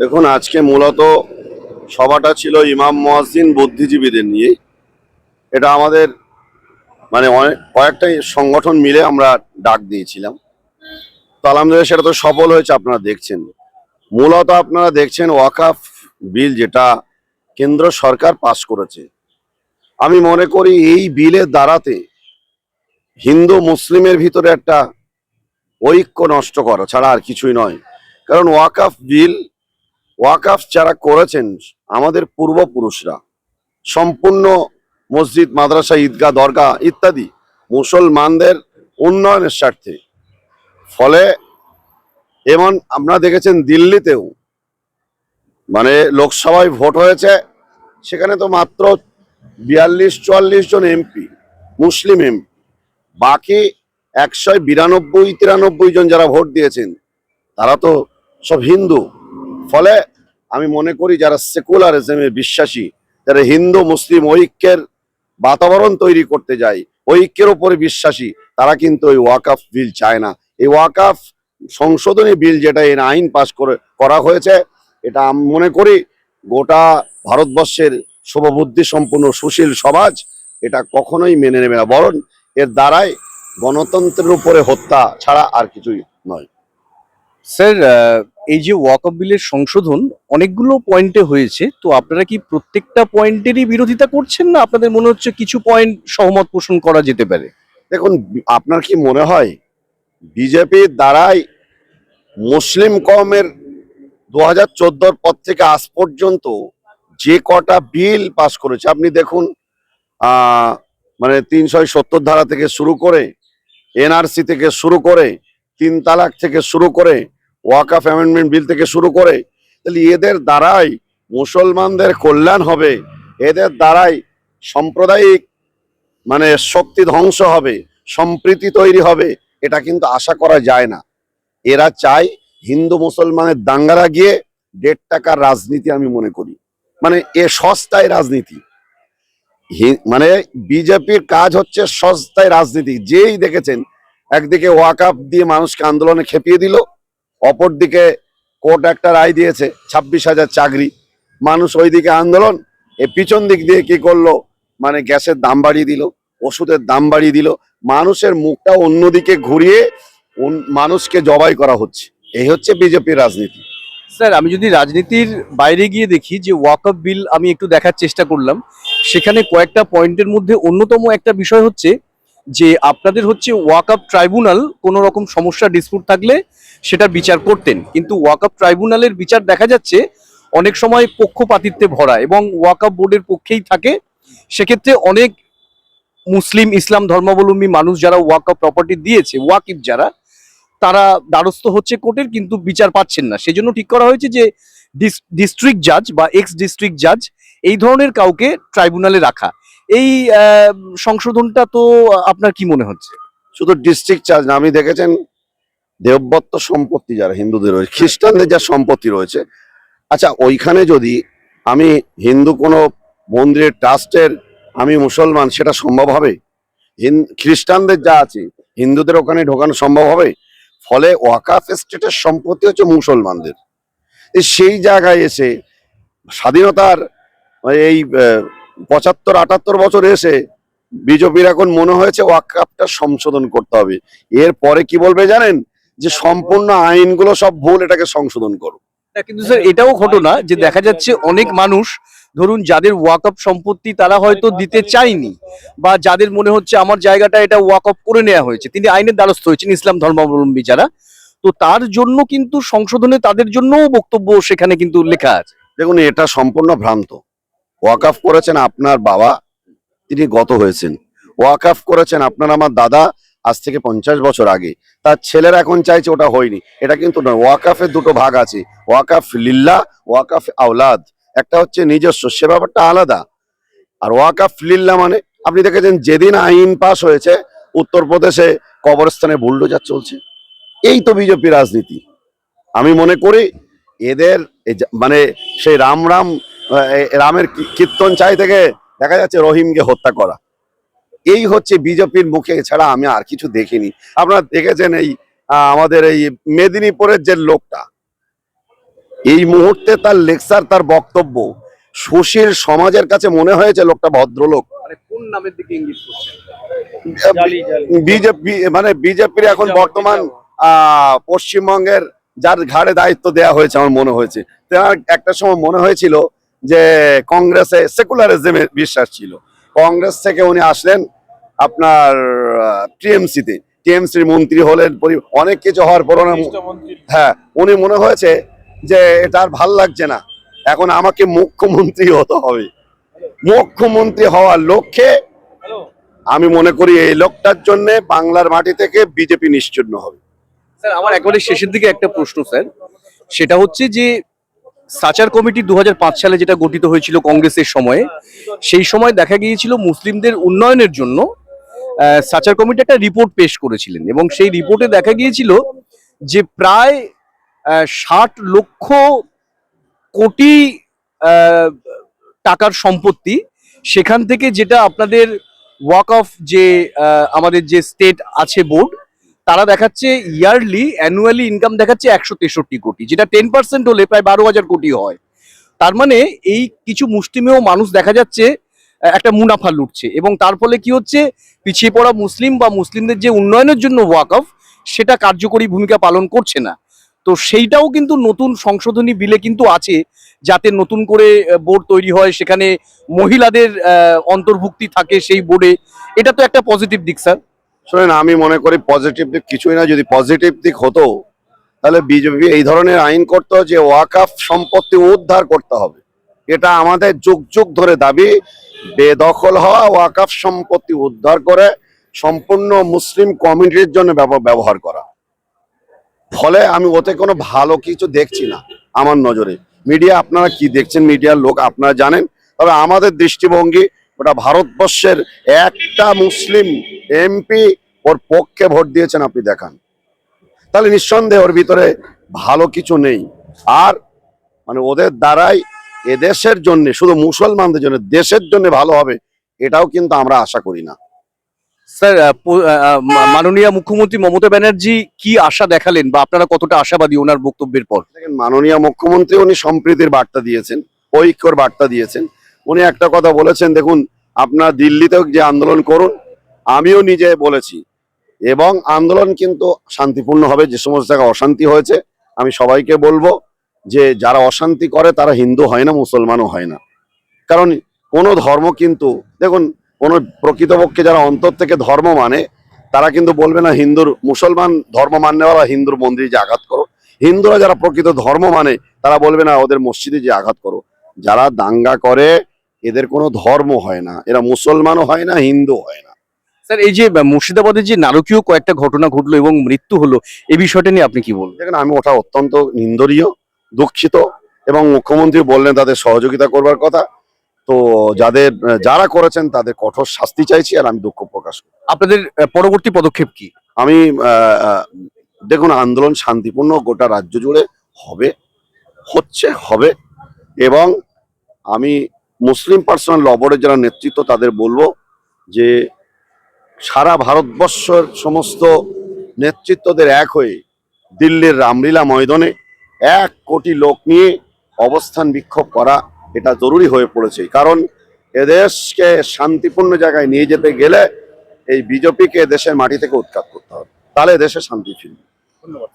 দেখুন, আজকে মূলত সভাটা ছিল ইমাম মহাসিন বুদ্ধিজীবীদের নিয়ে। এটা আমাদের মানে অনেক, কয়েকটা সংগঠন মিলে আমরা ডাক দিয়েছিলাম। তো আলহামদুলিল্লাহ সেটা তো সফল হয়েছে, আপনারা দেখছেন। মূলত আপনারা দেখছেন ওয়াকাফ বিল যেটা কেন্দ্র সরকার পাশ করেছে। আমি মনে করি এই বিলের দ্বারাতে হিন্দু মুসলিমের ভিতরে একটা ঐক্য নষ্ট করা ছাড়া আর কিছুই নয়। কারণ ওয়াকাফ বিল ওয়াকাফ যারা করেছেন আমাদের পূর্বপুরুষরা, সম্পূর্ণ মসজিদ, মাদ্রাসা, ঈদগাহ দরগা ইত্যাদি মুসলমানদের উন্নয়নের স্বার্থে। ফলে এমন আপনারা দেখেছেন দিল্লিতেও মানে লোকসভায় ভোট হয়েছে, সেখানে তো মাত্র বিয়াল্লিশ, চুয়াল্লিশ জন এমপি, মুসলিম এমপি, বাকি একশো বিরানব্বই, তিরানব্বই জন যারা ভোট দিয়েছেন, তারা তো সব হিন্দু। ফলে আমি মনে করি যারা সেকুলারিজমে বিশ্বাসী, যারা হিন্দু, মুসলিম ঐক্যের বাতাবরণ তৈরি করতে যায়, ঐক্যের উপরে বিশ্বাসী, তারা কিন্তু ওই ওয়াকাফ বিল চায় না। এই ওয়াকাফ সংশোধনী বিল যেটা, এর আইন পাশ করে, করা হয়েছে, এটা আমি মনে করি গোটা ভারতবর্ষের শুভবুদ্ধি সম্পন্ন সুশীল সমাজ এটা কখনোই মেনে নেবে না। বরং এর দ্বারাই গণতন্ত্রের উপরে হত্যা ছাড়া আর কিছুই নয়। স্যার এই যে ওয়াকআপ বিলের সংশোধন অনেকগুলো পয়েন্টে হয়েছে, তো আপনারা কি প্রত্যেকটা পয়েন্টেরই বিরোধিতা করছেন না আপনাদের মনে হচ্ছে কিছু পয়েন্ট সহমত পোষণ করা যেতে পারে? দেখুন, আপনার কি মনে হয় বিজেপির দ্বারাই মুসলিম কমের দু হাজার চোদ্দোর পর থেকে আজ পর্যন্ত যে কটা বিল পাস করেছে, আপনি দেখুন মানে তিনশো সত্তর ধারা থেকে শুরু করে এনআরসি থেকে শুরু করে, তিন তালাক থেকে শুরু করে ওয়াকাফ অ্যামেন্ডমেন্ট বিল থেকে শুরু করে, তাহলে এদের দ্বারাই মুসলমানদের কল্যাণ হবে, এদের দ্বারাই সাম্প্রদায়িক মানে শক্তি ধ্বংস হবে, সম্প্রীতি তৈরি হবে, এটা কিন্তু আশা করা যায় না। এরা চায় হিন্দু মুসলমানের দাঙ্গারা গিয়ে দেড় টাকার রাজনীতি আমি মনে করি। মানে এ সস্তায় রাজনীতি। মানে বিজেপির কাজ হচ্ছে সস্তায় রাজনীতি। যেই দেখেছেন, একদিকে ওয়াকাপ দিয়ে মানুষকে আন্দোলনে খেপিয়ে দিল অপরদিকে কোর্ট একটা রায় দিয়েছে, ছাব্বিশ হাজার চাকরি। মানুষ ওইদিকে আন্দোলন, এ পিছন দিক দিয়ে কি করল? মানে গ্যাসের দাম বাড়িয়ে দিল, ওষুধের দাম বাড়িয়ে দিল। মানুষের মুখটা অন্যদিকে ঘুরিয়ে মানুষকে জবাই করা হচ্ছে। এই হচ্ছে বিজেপির রাজনীতি। স্যার, আমি যদি রাজনীতির বাইরে গিয়ে দেখি যে ওয়াকআপ বিল আমি একটু দেখার চেষ্টা করলাম, সেখানে কয়েকটা পয়েন্টের মধ্যে অন্যতম একটা বিষয় হচ্ছে যে আপনাদের হচ্ছে ওয়াকআপ ট্রাইব্যুনাল কোনো রকম সমস্যা ডিসপুট থাকলে সেটা বিচার করতেন। কিন্তু ওয়াকআপ ট্রাইব্যুনালের বিচার দেখা যাচ্ছে অনেক সময় পক্ষপাতিত্বে ভরা এবং ওয়াকআপ বোর্ডের পক্ষেই থাকে। সেক্ষেত্রে অনেক মুসলিম, ইসলাম ধর্মাবলম্বী মানুষ যারা ওয়াকআপ প্রপার্টি দিয়েছে ওয়াকিফ যারা, তারা দ্বারস্থ হচ্ছে কোর্টের কিন্তু বিচার পাচ্ছেন না। সেজন্য ঠিক করা হয়েছে যে ডিস্ট্রিক্ট জাজ বা এক্স ডিস্ট্রিক্ট জাজ এই ধরনের কাউকে ট্রাইব্যুনালে রাখা। এই সংশোধনটা তো আপনার কি মনে হচ্ছে? শুধু ডিস্ট্রিক্ট চার্জ না, আপনি দেখেছেন দেববত্ত সম্পত্তি যারা, হিন্দুদের রয়েছে, খ্রিস্টানদের যা সম্পত্তি রয়েছে। আচ্ছা ওইখানে যদি আমি হিন্দু কোনো মন্দিরের ট্রাস্টের আমি মুসলমান, সেটা সম্ভব হবে? খ্রিস্টানদের যা আছে, হিন্দুদের ওখানে ঢোকানো সম্ভব হবে? ফলে ওয়াকাফ স্টেটের সম্পত্তি হচ্ছে মুসলমানদের। সেই জায়গায় এসে স্বাধীনতার, এই পঁচাত্তর আটাত্তর বছর এসে বিজেপির এখন মনে হয়েছে ওয়াকাপটা সংশোধন করতে হবে। এর পরে কি বলবে জানেন? যে সম্পূর্ণ আইনগুলো সব ভুল এটাকে সংশোধন করো। কিন্তু স্যার এটাও ঘটনা যে দেখা যাচ্ছে অনেক মানুষ ধরুন যাদের ওয়াকআপ সম্পত্তি তারা হয়তো দিতে চায়নি বা যাদের মনে হচ্ছে আমার জায়গাটা এটা ওয়াকআপ করে নেওয়া হয়েছে তিনি আইনের দ্বারস্থ হয়েছেন ইসলাম ধর্মাবলম্বী যারা। তো তার জন্য কিন্তু সংশোধনে তাদের জন্যও বক্তব্য সেখানে কিন্তু লেখা আছে। দেখুন এটা সম্পূর্ণ ভ্রান্ত। ওয়াকাফ করেছেন আপনার বাবা, তিনি গত হয়েছেন। ওয়াকাফ করেছেন আপনার আমার দাদা আজ থেকে পঞ্চাশ বছর আগে। তার ছেলেরা এখন চাইছে ওটা হয়নি। এটা কিন্তু নয় ওয়াকাফের দুটো ভাগ আছে। ওয়াকাফ লিল্লা ওয়াকাফ আওলাদ। একটা হচ্ছে নিজস্ব, সে ব্যাপারটা আলাদা। আর ওয়াকাফ লিল্লা মানে আপনি দেখেছেন যেদিন আইন পাস হয়েছে, উত্তরপ্রদেশে কবরস্থানে বুলডোজার চলছে। এই তো বিজেপি রাজনীতি। আমি মনে করি এদের মানে সেই রাম রাম রামের কীর্তন চাই থেকে দেখা যাচ্ছে রহিমকে হত্যা করা। এই হচ্ছে বিজেপির মুখে ছাড়া আমি আর কিছু দেখিনি। আপনারা দেখেছেন এই আমাদের এই মেদিনীপুরের যে লোকটা এই মুহূর্তে তার লেকচার তার বক্তব্য সুশীল সমাজের কাছে মনে হয়েছে লোকটা ভদ্রলোক? মানে কোন নামের দিকে ইঙ্গিত করছেন বিজেপি মানে বিজেপির এখন বর্তমান আহ, পশ্চিমবঙ্গের যার ঘাড়ে দায়িত্ব দেওয়া হয়েছে আমার মনে হয়েছে। তার একটা সময় মনে হয়েছিল যে কংগ্রেসে সেকুলারিজমে বিশ্বাস ছিল। কংগ্রেস থেকে উনি আসলেন আপনার টিএমসিতে। টিএমসির মন্ত্রী হলেন অনেক কিছু হওয়ার পর হ্যাঁ উনি মনে হয়েছে যে এটা আর ভালো লাগছে না। এখন আমাকে মুখ্যমন্ত্রী হতে হবে। মুখ্যমন্ত্রী হওয়ার লক্ষ্যে আমি মনে করি এই লোকটার জন্য বাংলার মাটি থেকে বিজেপি নিশ্চিহ্ন হবে। স্যার আমার একেবারে শেষের দিকে একটা প্রশ্ন স্যার। সেটা হচ্ছে যে সাচার কমিটি দু হাজার পাঁচ সালে যেটা গঠিত হয়েছিল কংগ্রেসের সময়ে, সেই সময় দেখা গিয়েছিল মুসলিমদের উন্নয়নের জন্য সাচার কমিটি একটা রিপোর্ট পেশ করেছিলেন এবং সেই রিপোর্টে দেখা গিয়েছিল যে প্রায় ষাট লক্ষ কোটি টাকার সম্পত্তি সেখান থেকে যেটা আপনাদের ওয়াক অফ যে আমাদের যে স্টেট আছে বোর্ড তারা দেখাচ্ছে ইয়ারলি, অ্যানুয়ালি ইনকাম দেখাচ্ছে একশো তেষট্টি কোটি, যেটা টেন পার্সেন্ট হলে প্রায় বারো হাজার কোটি হয়। তার মানে এই কিছু মুষ্টিমেয় মানুষ দেখা যাচ্ছে একটা মুনাফা লুটছে। এবং তার ফলে কি হচ্ছে, পিছিয়ে পড়া মুসলিম বা মুসলিমদের যে উন্নয়নের জন্য ওয়াক অফ, সেটা কার্যকরী ভূমিকা পালন করছে না। তো সেইটাও কিন্তু নতুন সংশোধনী বিলে কিন্তু আছে, যাতে নতুন করে বোর্ড তৈরি হয়, সেখানে মহিলাদের অন্তর্ভুক্তি থাকে সেই বোর্ডে। এটা তো একটা পজিটিভ দিক স্যার শোনেন, আমি মনে করি পজিটিভ দিক কিছুই না, যদি পজিটিভ দিক হতো, তাহলে বিজেপি এই ধরনের আইন করতো যে ওয়াকাফ সম্পত্তি উদ্ধার করতে হবে। এটা আমাদের যুগ যুগ ধরে দাবি, বেদখল হওয়া, ওয়াকাফ সম্পত্তি উদ্ধার করে সম্পূর্ণ মুসলিম কমিউনিটির জন্য ব্যব- ব্যবহার করা। ফলে আমি ওতে কোনো ভালো কিছু দেখছি না, আমার নজরে। মিডিয়া, আপনারা কি দেখছেন? মিডিয়ার লোক আপনারা জানেন। তবে আমাদের দৃষ্টিভঙ্গি ওটা ভারতবর্ষের একটা মুসলিম এমপি ওর পক্ষে ভোট দিয়েছেন আপনি দেখান। তাহলে নিঃসন্দেহে ওর ভিতরে ভালো কিছু নেই। আর মানে ওদের দ্বারাই এদেশের জন্য শুধু মুসলমানদের জন্য দেশের জন্য ভালো হবে এটাও কিন্তু আমরা আশা করি না। স্যার মাননীয় মুখ্যমন্ত্রী মমতা ব্যানার্জি কি আশা দেখালেন বা আপনারা কতটা আশাবাদী ওনার বক্তব্যের পর? দেখেন মাননীয় মুখ্যমন্ত্রী উনি সম্প্রীতির বার্তা দিয়েছেন ঐক্যর বার্তা দিয়েছেন। উনি একটা কথা বলেছেন, দেখুন, আপনার দিল্লিতেও যে আন্দোলন করুন, আমিও নিজে বলেছি। এবং আন্দোলন কিন্তু শান্তিপূর্ণ হবে, যে সমস্ত জায়গায় অশান্তি হয়েছে, আমি সবাইকে বলব যে যারা অশান্তি করে, তারা হিন্দু হয় না, মুসলমানও হয় না। কারণ কোনো ধর্ম কিন্তু, দেখুন, কোনো প্রকৃতপক্ষে যারা অন্তর থেকে ধর্ম মানে তারা কিন্তু বলবে না হিন্দুর মুসলমান ধর্ম মান্যওয়ালা হিন্দুর মন্দিরে যে আঘাত করো। হিন্দুরা যারা প্রকৃত ধর্ম মানে তারা বলবে না ওদের মসজিদে যে আঘাত করো। যারা দাঙ্গা করে এদের কোনো ধর্ম হয় না এরা মুসলমানও হয় না হিন্দু হয় না। স্যার এই যে মুর্শিদাবাদের যে নারকীয় কয়েকটা ঘটনা ঘটলো এবং মৃত্যু হলো এই বিষয়টা নিয়ে আপনি কি বলবেন? দেখেন আমি ওটা অত্যন্ত নিন্দনীয় দুঃখিত এবং মুখ্যমন্ত্রী বললেন তাদের সহযোগিতা করবার কথা। তো যাদের যারা করেছেন তাদের কঠোর শাস্তি চাইছি আর আমি দুঃখ প্রকাশ করি। আপনাদের পরবর্তী পদক্ষেপ কি? আমি দেখুন আন্দোলন শান্তিপূর্ণ গোটা রাজ্য জুড়ে হবে হচ্ছে হবে এবং আমি মুসলিম পার্সোনাল লবরের যারা নেতৃত্ব, তাদের বলব যে সারা ভারতবর্ষের সমস্ত নেতৃত্বদের এক হয়ে দিল্লির রামলীলা ময়দানে এক কোটি লোক নিয়ে অবস্থান বিক্ষোভ করা এটা জরুরি হয়ে পড়েছে। কারণ এদেশকে শান্তিপূর্ণ জায়গায় নিয়ে যেতে গেলে এই বিজেপিকে দেশের মাটি থেকে উৎখাত করতে হবে। তাহলে দেশে শান্তি ফিরবে। ধন্যবাদ